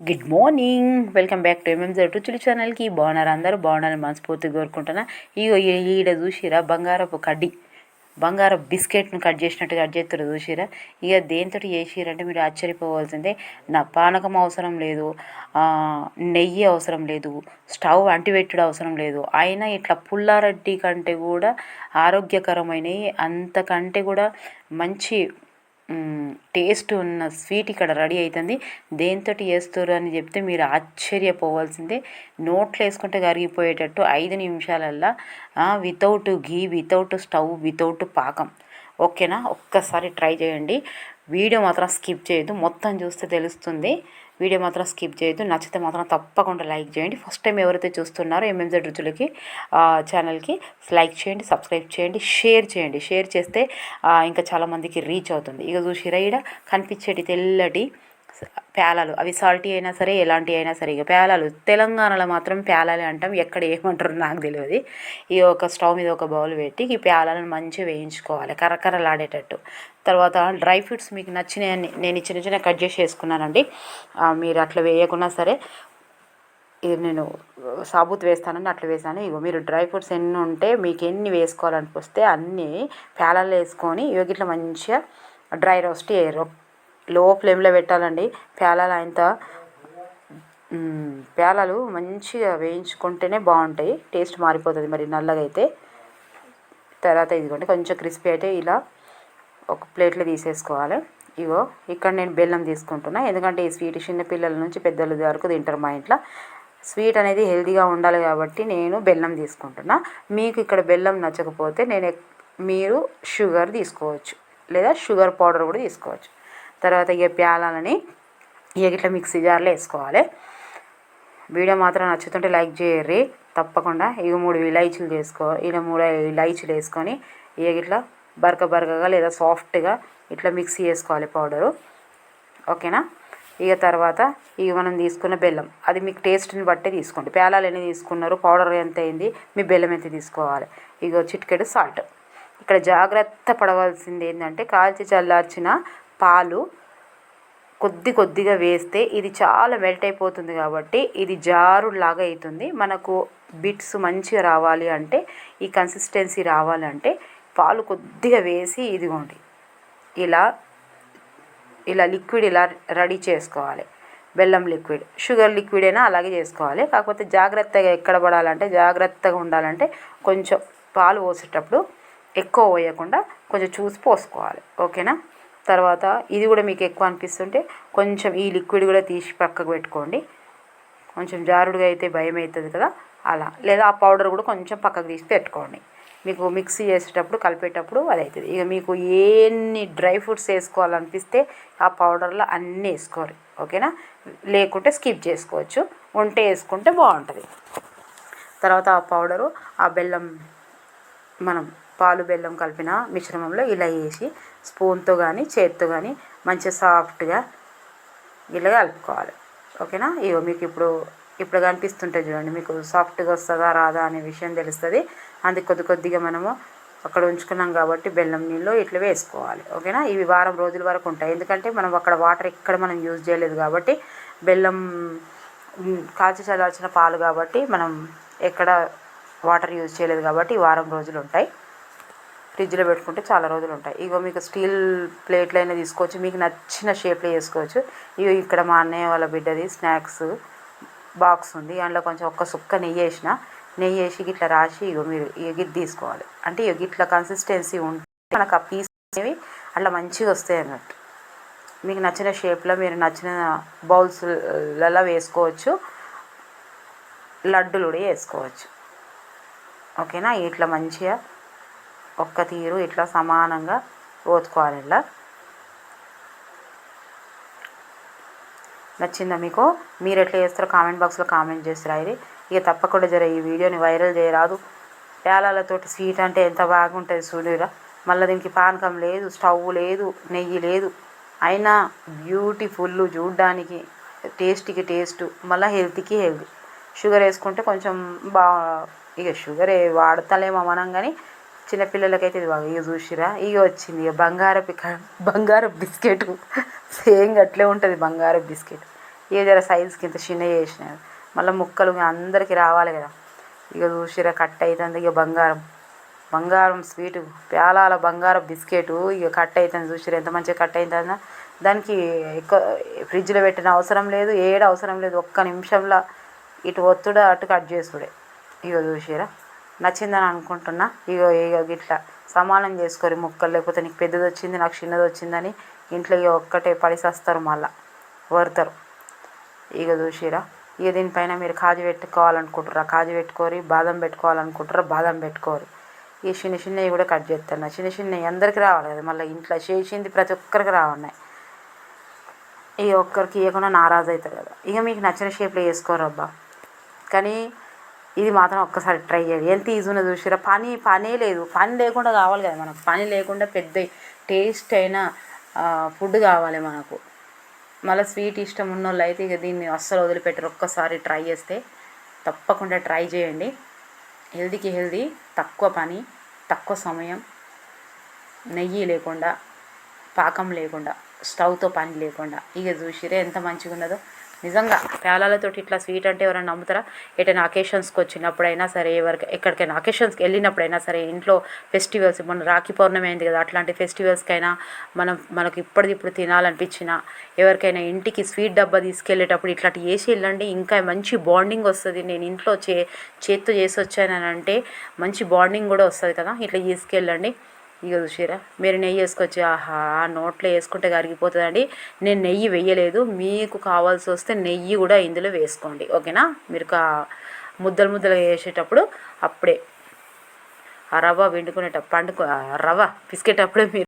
Good morning welcome back to M M Z రుచులు ఛానల్కి బాగున్నారు అందరూ? బాగున్నారని మనస్ఫూర్తిగా కోరుకుంటున్నా. ఇగో ఈడ చూసిరా? బంగారపు కడ్డి. బంగారపు బిస్కెట్ను కట్ చేసినట్టు కట్ చేస్తారు చూసిరా? ఇక దేంతో చేసిరంటే మీరు ఆశ్చర్యపోవాల్సిందే. నా పానకం అవసరం లేదు. నెయ్యి అవసరం లేదు. స్టవ్ అంటిపెట్టుడు అవసరం లేదు. అయినా ఇట్లా పుల్లారడ్డి కంటే కూడా ఆరోగ్యకరమైనవి అంతకంటే కూడా మంచి టేస్ట్ ఉన్న స్వీట్ ఇక్కడ రెడీ అవుతుంది దేంతో చేస్తారు అని చెప్తే మీరు ఆశ్చర్యపోవాల్సిందే. నోట్లో వేసుకుంటే కరిగిపోయేటట్టు ఐదు నిమిషాలల్లా without ghee without stove without pakam. ఓకేనా? ఒక్కసారి ట్రై చేయండి. వీడియో మాత్రం స్కిప్ చేయొద్దు. మొత్తం చూస్తే తెలుస్తుంది. వీడియో మాత్రం స్కిప్ చేయొద్దు. నచ్చితే మాత్రం తప్పకుండా లైక్ చేయండి. ఫస్ట్ టైం ఎవరైతే చూస్తున్నారో ఎంఎంజెడ్ రుచులకి ఛానల్కి లైక్ చేయండి సబ్స్క్రైబ్ చేయండి షేర్ చేయండి. షేర్ చేస్తే ఇంకా చాలామందికి రీచ్ అవుతుంది. ఇక చూసిరా ఈడ? కనిపించేటి తెల్లటి పేలాలు అవి సాల్టీ అయినా సరే ఎలాంటి అయినా సరే ఇక పేలాలు తెలంగాణలో మాత్రం ప్యాలలు అంటాం. ఎక్కడ ఏమంటారు నాకు తెలియదు. ఈ ఒక స్టవ్ మీద ఒక బౌల్ పెట్టి ఈ పేలాలను మంచిగా వేయించుకోవాలి. కరకరలాడేటట్టు. తర్వాత డ్రై ఫ్రూట్స్ మీకు నచ్చినాయని నేను చిన్న చిన్న కట్ చేసి వేసుకున్నానండి మీరు అట్లా వేయకున్నా సరే ఇది నేను సాబూత్ వేస్తానని అట్లా వేసాను ఇగో మీరు డ్రై ఫ్రూట్స్ ఎన్ని ఉంటే మీకు ఎన్ని వేసుకోవాలనిపిస్తే అన్నీ పేలాలు వేసుకొని ఇవి ఇట్లా మంచిగా డ్రై రోస్ట్ చేయరు లో ఫ్లేమ్లో పెట్టాలండి. పేలాలు అంత పేలాలు మంచిగా వేయించుకుంటేనే బాగుంటాయి. టేస్ట్ మారిపోతుంది మరి నల్లగా అయితే తర్వాత ఇదిగోండి కొంచెం క్రిస్పీ అయితే ఇలా ఒక ప్లేట్లో తీసేసుకోవాలి. ఇగో ఇక్కడ నేను బెల్లం తీసుకుంటున్నా. ఎందుకంటే ఈ స్వీట్ చిన్న పిల్లల నుంచి పెద్దల వరకు తింటారు మా ఇంట్లో. స్వీట్ అనేది హెల్తీగా ఉండాలి కాబట్టి నేను బెల్లం తీసుకుంటున్నా. మీకు ఇక్కడ బెల్లం నచ్చకపోతే నేను మీరు షుగర్ తీసుకోవచ్చు. లేదా షుగర్ పౌడర్ కూడా తీసుకోవచ్చు. తర్వాత ఇక ప్యాలాలని ఇక ఇట్లా మిక్సీ జార్లో వేసుకోవాలి. వీడియో మాత్రం నచ్చుతుంటే లైక్ చేయర్రి తప్పకుండా ఇక మూడు ఇలైచీలు చేసుకో ఇలా మూడు ఇలైచీలు వేసుకొని ఇక ఇట్లా బరక బరకగా లేదా సాఫ్ట్గా ఇట్లా మిక్సీ చేసుకోవాలి పౌడరు. ఓకేనా? ఇక తర్వాత ఇక మనం తీసుకున్న బెల్లం. అది మీకు టేస్ట్ని బట్టి తీసుకోండి. పేలాలు ఎన్ని తీసుకున్నారు? పౌడర్ ఎంత అయింది? మీ బెల్లం ఎంత తీసుకోవాలి? ఇక చిటికెడు సాల్ట్. ఇక్కడ జాగ్రత్త పడవలసింది ఏంటంటే కాల్చి చల్లార్చిన పాలు కొద్ది కొద్దిగా వేస్తే ఇది చాలా మెల్ట్ అయిపోతుంది కాబట్టి ఇది జారులాగా అవుతుంది మనకు బిట్స్ మంచిగా రావాలి అంటే ఈ కన్సిస్టెన్సీ రావాలంటే పాలు కొద్దిగా వేసి ఇదిగోండి. ఇలా ఇలా లిక్విడ్ ఇలా రెడీ చేసుకోవాలి. బెల్లం లిక్విడ్ షుగర్ లిక్విడ్ అయినా అలాగే చేసుకోవాలి. కాకపోతే జాగ్రత్తగా ఎక్కడ పడాలంటే జాగ్రత్తగా ఉండాలంటే కొంచెం పాలు పోసేటప్పుడు ఎక్కువ పోయకుండా కొంచెం చూసి పోసుకోవాలి. ఓకేనా? తర్వాత ఇది కూడా మీకు ఎక్కువ అనిపిస్తుంటే కొంచెం ఈ లిక్విడ్ కూడా తీసి పక్కకు పెట్టుకోండి. కొంచెం జారుడుగా అయితే భయం అవుతుంది కదా అలా. లేదా ఆ పౌడర్ కూడా కొంచెం పక్కకు తీసి పెట్టుకోండి. మీకు మిక్సీ చేసేటప్పుడు కలిపేటప్పుడు అది అవుతుంది ఇక మీకు ఎన్ని డ్రై ఫ్రూట్స్ వేసుకోవాలనిపిస్తే ఆ పౌడర్లో అన్నీ వేసుకోవాలి. ఓకేనా? లేకుంటే స్కిప్ చేసుకోవచ్చు. ఉంటే వేసుకుంటే బాగుంటుంది. తర్వాత ఆ పౌడరు ఆ బెల్లం మనం పాలు బెల్లం కలిపిన మిశ్రమంలో ఇలా వేసి స్పూన్తో కానీ చేత్తో కానీ మంచిగా సాఫ్ట్గా ఇలా కలుపుకోవాలి. ఓకేనా? ఇగో మీకు ఇప్పుడు ఇప్పుడు కనిపిస్తుంటుంది చూడండి మీకు సాఫ్ట్గా వస్తుందా రాదా అనే విషయం తెలుస్తుంది. అందుకు కొద్ది కొద్దిగా మనము అక్కడ ఉంచుకున్నాం కాబట్టి బెల్లం నీళ్ళు ఇట్లా వేసుకోవాలి. ఓకేనా? ఇవి వారం రోజుల వరకు ఉంటాయి. ఎందుకంటే మనం అక్కడ వాటర్ ఎక్కడ మనం యూజ్ చేయలేదు కాబట్టి బెల్లం కాల్చి కాచి పాలు కాబట్టి మనం ఎక్కడ వాటర్ యూజ్ చేయలేదు కాబట్టి వారం రోజులు ఉంటాయి. ఫ్రిడ్జ్లో పెట్టుకుంటే చాలా రోజులు ఉంటాయి ఇగో మీకు స్టీల్ ప్లేట్లు అయినా తీసుకోవచ్చు మీకు నచ్చిన షేప్లో చేసుకోవచ్చు. ఇగో ఇక్కడ మా అన్నయ్య వాళ్ళ బిడ్డది స్నాక్స్ బాక్స్ ఉంది. అందులో కొంచెం ఒక్క సుక్క నెయ్యి వేసిన నెయ్యి వేసి ఇట్లా రాసి ఇగో మీరు ఇగ గిట్ తీసుకోవాలి. అంటే ఇగ ఇట్లా కన్సిస్టెన్సీ ఉంటే మనకు ఆ పీస్ అనేవి అట్లా మంచిగా వస్తాయి అన్నట్టు. మీకు నచ్చిన షేప్లో మీరు నచ్చిన బౌల్స్లలో వేసుకోవచ్చు. లడ్డులు కూడా వేసుకోవచ్చు. ఓకేనా? ఇట్లా మంచిగా ఒక్క తీరు ఇట్లా సమానంగా ఓతుకోవాలి ఇలా నచ్చిందా మీకు? మీరు ఎట్లా చేస్తారో కామెంట్ బాక్స్లో కామెంట్ చేస్తారా ఇక తప్పకుండా జర ఈ వీడియోని వైరల్ చేయరాదు. పేలాలతోటి స్వీట్ అంటే ఎంత బాగుంటుంది చూడరా. మళ్ళీ దీనికి పానకం లేదు స్టవ్ లేదు నెయ్యి లేదు. అయినా బ్యూటిఫుల్ చూడ్డానికి టేస్ట్కి టేస్ట్ మళ్ళీ హెల్త్కి హెల్త్. షుగర్ వేసుకుంటే కొంచెం బా ఇక షుగర్ వాడతలేమో మనం కానీ చిన్నపిల్లలకైతే ఇది బాగా ఇక చూసిరా ఇక వచ్చింది ఇక బంగారపు క- బంగారపు బిస్కెట్. సేమ్ అట్లే ఉంటుంది బంగారపు బిస్కెట్. ఇక జర సైజుకి ఇంత చిన్న చేసిన. మళ్ళీ ముక్కలు అందరికీ రావాలి కదా. ఇక చూసిరా కట్ అవుతుంది ఇక బంగారం. బంగారం స్వీటు ప్యాలాల బంగారం బిస్కెట్ ఇక కట్ అవుతుంది చూసిరా ఎంత మంచిగా కట్ అవుతుందా దానికి ఎక్కువ ఫ్రిడ్జ్లో పెట్టిన అవసరం లేదు ఏడ అవసరం లేదు ఒక్క నిమిషంలో ఇటు ఒత్తుడ అటు కట్ చేసుడే ఇక చూసిరా. నచ్చిందని అనుకుంటున్నా. ఇగో ఇగో గిట్లా సమానం చేసుకోరు ముక్కలు లేకపోతే నీకు పెద్దది వచ్చింది నాకు చిన్నది వచ్చిందని ఇంట్లో ఇక ఒక్కటే పడిసేస్తారు మళ్ళా. వరుతారు. ఇక చూసిరా ఇక దీనిపైన మీరు కాజు పెట్టుకోవాలనుకుంటారా కాజు పెట్టుకోరి బాదం పెట్టుకోవాలనుకుంటారా బాదం పెట్టుకోరు. ఈ చిన్న చిన్నవి కూడా కట్ చేస్తాను చిన్న చిన్నవి అందరికీ రావాలి కదా. మళ్ళీ ఇంట్లో చేసింది ప్రతి ఒక్కరికి రావన్నాయి ఈ ఒక్కరికి ఇవ్వకుండా నారాజు అవుతారు కదా. ఇక మీకు నచ్చిన షేప్లో వేసుకోరు అబ్బా. కానీ ఇది మాత్రం ఒక్కసారి ట్రై చేయండి. ఎంత ఈజీ ఉన్నది చూసిరా. పని పనే లేదు. పని లేకుండా కావాలి కదా మనకు. పని లేకుండా పెద్ద టేస్ట్ అయిన ఫుడ్ కావాలి మనకు. మళ్ళీ స్వీట్ ఇష్టం ఉన్న వాళ్ళు అయితే ఇక దీన్ని అస్సలు వదిలిపెట్టరు. ఒక్కసారి ట్రై చేస్తే తప్పకుండా ట్రై చేయండి. హెల్దీకి హెల్దీ తక్కువ పని తక్కువ సమయం నెయ్యి లేకుండా పాకం లేకుండా స్టవ్తో పని లేకుండా. ఇక చూసిరే ఎంత మంచిగా ఉన్నదో నిజంగా పేలాలతోటి ఇట్లా స్వీట్ అంటే ఎవరైనా నమ్ముతారా? ఎటైనా అకేషన్స్కి వచ్చినప్పుడైనా సరే ఎవరికి ఎక్కడికైనా అకేషన్స్కి వెళ్ళినప్పుడైనా సరే ఇంట్లో ఫెస్టివల్స్ మన రాఖీ పౌర్ణమి అయింది కదా అట్లాంటి ఫెస్టివల్స్కైనా మనం మనకి ఇప్పటిది ఇప్పుడు తినాలనిపించినా ఎవరికైనా ఇంటికి స్వీట్ డబ్బా తీసుకెళ్ళేటప్పుడు ఇట్లాంటి వేసి వెళ్ళండి ఇంకా మంచి బాండింగ్ వస్తుంది. నేను ఇంట్లో చే చేత్తో చేసి వచ్చానని అంటే మంచి బాండింగ్ కూడా వస్తుంది కదా ఇట్లా తీసుకెళ్ళండి ఇక చూసారా మీరు నెయ్యి వేసుకొచ్చి ఆహా నోట్లో వేసుకుంటే కరిగిపోతుందండి. నేను నెయ్యి వేయలేదు మీకు కావాల్సి వస్తే నెయ్యి కూడా ఇందులో వేసుకోండి ఓకేనా? మీరు కా ముద్దలు ముద్దలు వేసేటప్పుడు అప్పుడే ఆ రవ్వ వండుకునేటప్పుడు పండుకో ఆ రవ్వ పిసికేటప్పుడే మీరు